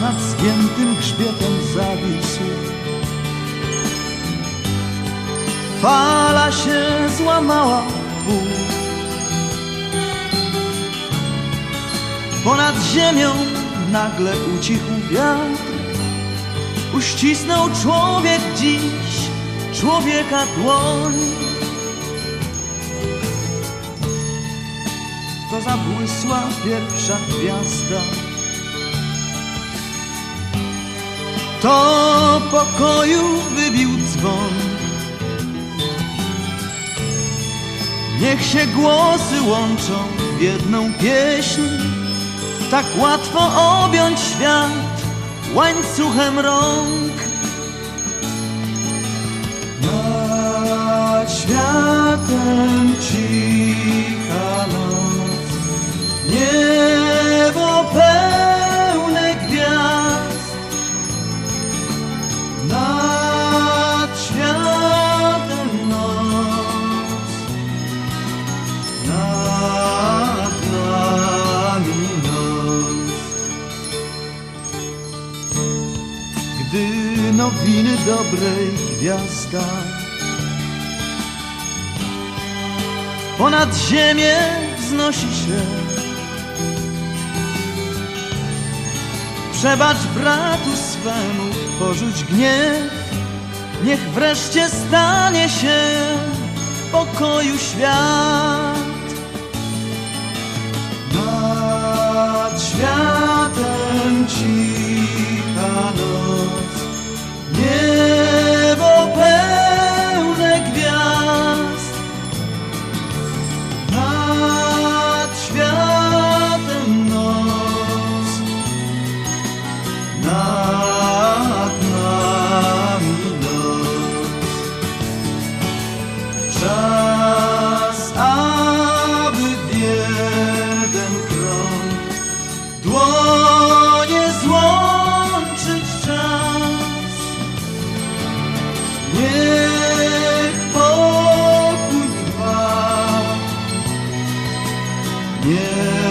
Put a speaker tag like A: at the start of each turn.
A: nad zgiętym grzbietem zawisł. Fala się złamała w pół. Ponad ziemią nagle ucichł wiatr. Uścisnął człowiek dziś człowieka dłoń. To zabłysła pierwsza gwiazda. To pokoju wybił dzwon. Niech się głosy łączą w jedną pieśń. Tak łatwo objąć świat łańcuchem rąk. Nad światem cicha noc, niebo Gdy nowiny dobrej gwiazda ponad ziemię wznosi się. Przebacz bratu swemu, porzuć gniew, niech wreszcie stanie się pokoju świat. Niech pokój trwa. Niech